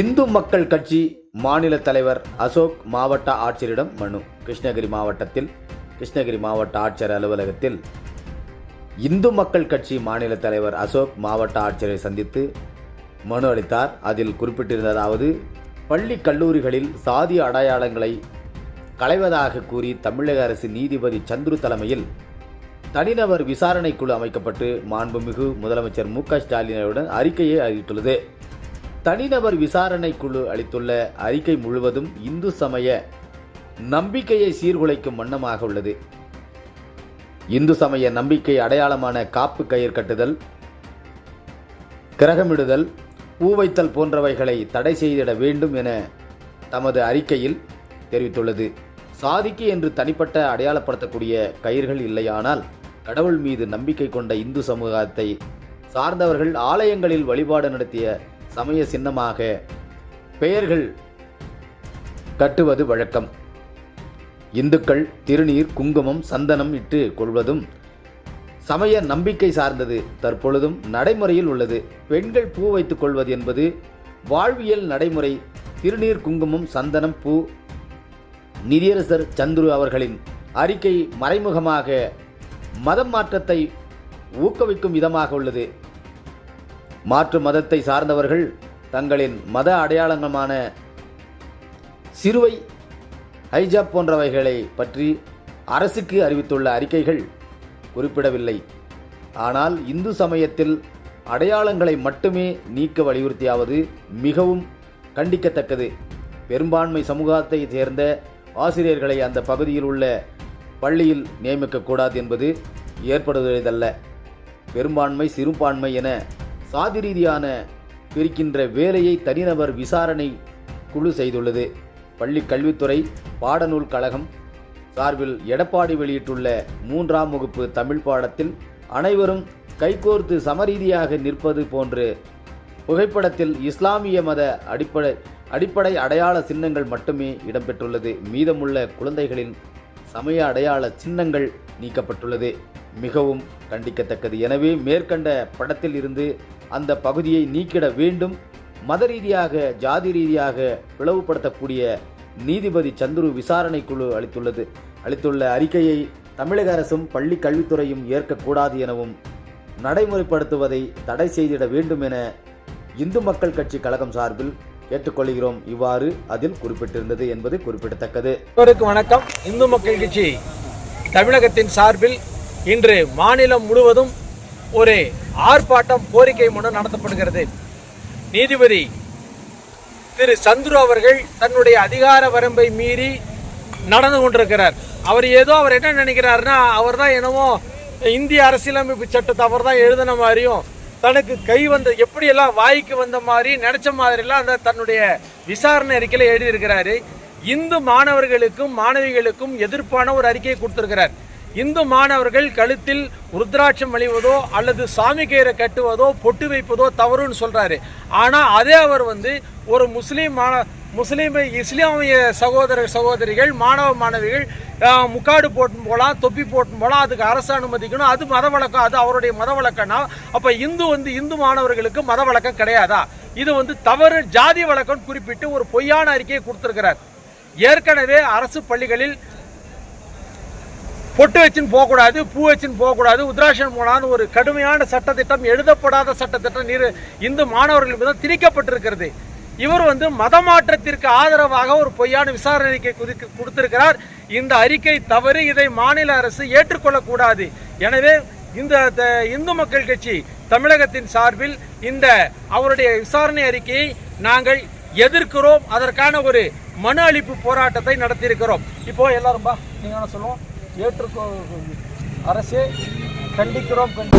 இந்து மக்கள் கட்சி மாநில தலைவர் அசோக் மாவட்ட ஆட்சியரிடம் மனு. கிருஷ்ணகிரி மாவட்டத்தில் கிருஷ்ணகிரி மாவட்ட ஆட்சியர் அலுவலகத்தில் இந்து மக்கள் கட்சி மாநில தலைவர் அசோக் மாவட்ட ஆட்சியரை சந்தித்து மனு அளித்தார். அதில் குறிப்பிட்டிருந்ததாவது பள்ளி கல்லூரிகளில் சாதி அடையாளங்களை களைவதாக கூறி தமிழக அரசு நீதிபதி சந்துரு தலைமையில் தனிநபர் விசாரணை குழு அமைக்கப்பட்டு மாண்புமிகு முதலமைச்சர் மு க ஸ்டாலினுடன் அறிக்கையை அறிவித்துள்ளது. தனிநபர் விசாரணை குழு அளித்துள்ள அறிக்கை முழுவதும் இந்து சமய நம்பிக்கையை சீர்குலைக்கும் வண்ணமாக உள்ளது. இந்து சமய நம்பிக்கை அடையாளமான காப்பு கயிறு கட்டுதல் கிரகமிடுதல் பூ வைத்தல் போன்றவைகளை தடை செய்திட வேண்டும் என தமது அறிக்கையில் தெரிவித்துள்ளது. சாதிக்கு என்று தனிப்பட்ட அடையாளப்படுத்தக்கூடிய கயிர்கள் இல்லையானால் கடவுள் மீது நம்பிக்கை கொண்ட இந்து சமூகத்தை சார்ந்தவர்கள் ஆலயங்களில் வழிபாடு நடத்திய சமய சின்னமாக பெயர்கள் கட்டுவது வழக்கம். இந்துக்கள் திருநீர் குங்குமம் சந்தனம் இட்டு கொள்வதும் சமய நம்பிக்கை சார்ந்தது தற்பொழுதும் நடைமுறையில் உள்ளது. பெண்கள் பூ வைத்துக் கொள்வது என்பது வாழ்வியல் நடைமுறை. திருநீர் குங்குமம் சந்தனம் பூ நிதியரசர் சந்துரு அவர்களின் அறிக்கை மறைமுகமாக மதம் மாற்றத்தை ஊக்குவிக்கும் விதமாக உள்ளது. மாற்று மதத்தை சார்ந்தவர்கள் தங்களின் மத அடையாளங்களான சிறுவை ஹைஜாப் போன்றவைகளை பற்றி அரசுக்கு அறிவித்துள்ள அறிக்கைகள் குறிப்பிடவில்லை. ஆனால் இந்து சமயத்தில் அடையாளங்களை மட்டுமே நீக்க வலியுறுத்தியாவது மிகவும் கண்டிக்கத்தக்கது. பெரும்பான்மை சமூகத்தை சேர்ந்த ஆசிரியர்களை அந்த பகுதியில் உள்ள பள்ளியில் நியமிக்கக்கூடாது என்பது ஏற்படுவதல்ல பெரும்பான்மை சிறுபான்மை என சாதி ரீதியான பிரிக்கின்ற வேலையை தனிநபர் விசாரணை குழு செய்துள்ளது. பள்ளி கல்வித்துறை பாடநூல் கழகம் சார்பில் எடப்பாடி வெளியிட்டுள்ள மூன்றாம் வகுப்பு தமிழ் பாடத்தில் அனைவரும் கைகோர்த்து சமரீதியாக நிற்பது போன்று புகைப்படத்தில் இஸ்லாமிய மத அடிப்படை அடிப்படை அடையாள சின்னங்கள் மட்டுமே இடம்பெற்றுள்ளது. மீதமுள்ள குழந்தைகளின் சமய அடையாள சின்னங்கள் நீக்கப்பட்டுள்ளது. மிகவும் கண்டிக்கத்தக்கது. எனவே மேற்கண்ட படத்தில் இருந்து அந்த பகுதியை நீக்கிட வேண்டும். மத ரீதியாக ஜாதி ரீதியாக பிளவுபடுத்தக்கூடிய நீதிபதி சந்துரு விசாரணை குழு அளித்துள்ளது. அளித்துள்ள அறிக்கையை தமிழக அரசும் பள்ளி கல்வித்துறையும் ஏற்கக்கூடாது எனவும் நடைமுறைப்படுத்துவதை தடை செய்திட வேண்டும் என இந்து மக்கள் கட்சி கழகம் சார்பில் கேட்டுக்கொள்கிறோம். இவ்வாறு அதில் குறிப்பிட்டிருந்தது என்பது குறிப்பிடத்தக்கது. வணக்கம். இந்து மக்கள் கட்சி தமிழகத்தின் சார்பில் இன்று மாநிலம் முழுவதும் ஒரு ஆர்ப்பாட்டம் கோரிக்கை மூலம் நடத்தப்படுகிறது. நீதிபதி திரு சந்துரு அவர்கள் தன்னுடைய அதிகார வரம்பை மீறி நடந்து கொண்டிருக்கிறார். அவர் ஏதோ அவர் என்ன நினைக்கிறாருன்னா அவர் தான் என்னவோ இந்திய அரசியலமைப்பு சட்டத்தை அவர் தான் எழுதின மாதிரியும் தனக்கு கை வந்த எப்படியெல்லாம் வாய்க்கு வந்த மாதிரி நினைச்ச மாதிரிலாம் அந்த தன்னுடைய விசாரணை அறிக்கையில் எழுதியிருக்கிறாரு. இந்து மாணவர்களுக்கும் மாணவிகளுக்கும் எதிர்ப்பான ஒரு அறிக்கையை கொடுத்துருக்கிறார். இந்து மாணவர்கள் கழுத்தில் ருத்ராட்சம் அழிவதோ அல்லது சாமி கயிறை கட்டுவதோ பொட்டு வைப்பதோ தவறுன்னு சொல்கிறாரு ஆனால் அதே அவர் வந்து ஒரு முஸ்லீம் மாண முஸ்லீம் இஸ்லாமிய சகோதர சகோதரிகள் மாணவ மாணவிகள் முக்காடு போட்டு போகலாம் தொப்பி போட்டு போகலாம் அதுக்கு அரசு அனுமதிக்கணும். அது மத வழக்கம் அது அவருடைய மத வழக்கம்னா அப்போ இந்து வந்து இந்து மாணவர்களுக்கு மத வழக்கம் கிடையாதா? இது வந்து தவறு ஜாதி வழக்கம் குறிப்பிட்டு ஒரு பொய்யான அறிக்கையை கொடுத்துருக்கிறார். ஏற்கனவே அரசு பள்ளிகளில் பொட்டு வச்சுன்னு போகக்கூடாது பூ வச்சுன்னு போகக்கூடாது உத்ராஷன் போனான்னு ஒரு கடுமையான சட்டத்திட்டம் எழுதப்படாத சட்டத்திட்டம் நீர் இந்து மாணவர்கள் மீது திணிக்கப்பட்டிருக்கிறது. இவர் வந்து மத மாற்றத்திற்கு ஆதரவாக ஒரு பொய்யான விசாரணை அறிக்கை குதிக்கு கொடுத்திருக்கிறார். இந்த அறிக்கை தவறு இதை மாநில அரசு ஏற்றுக்கொள்ளக்கூடாது. எனவே இந்த த- இந்து மக்கள் கட்சி தமிழகத்தின் சார்பில் இந்த அவருடைய விசாரணை அறிக்கையை நாங்கள் எதிர்க்கிறோம். அதற்கான ஒரு மனு அளிப்பு போராட்டத்தை நடத்தியிருக்கிறோம். இப்போ எல்லாரும் பா நீங்க என்ன சொல்லுவோம் ஏற்றுக்கோ அரசே கண்டிக்கிறோம். கண்டி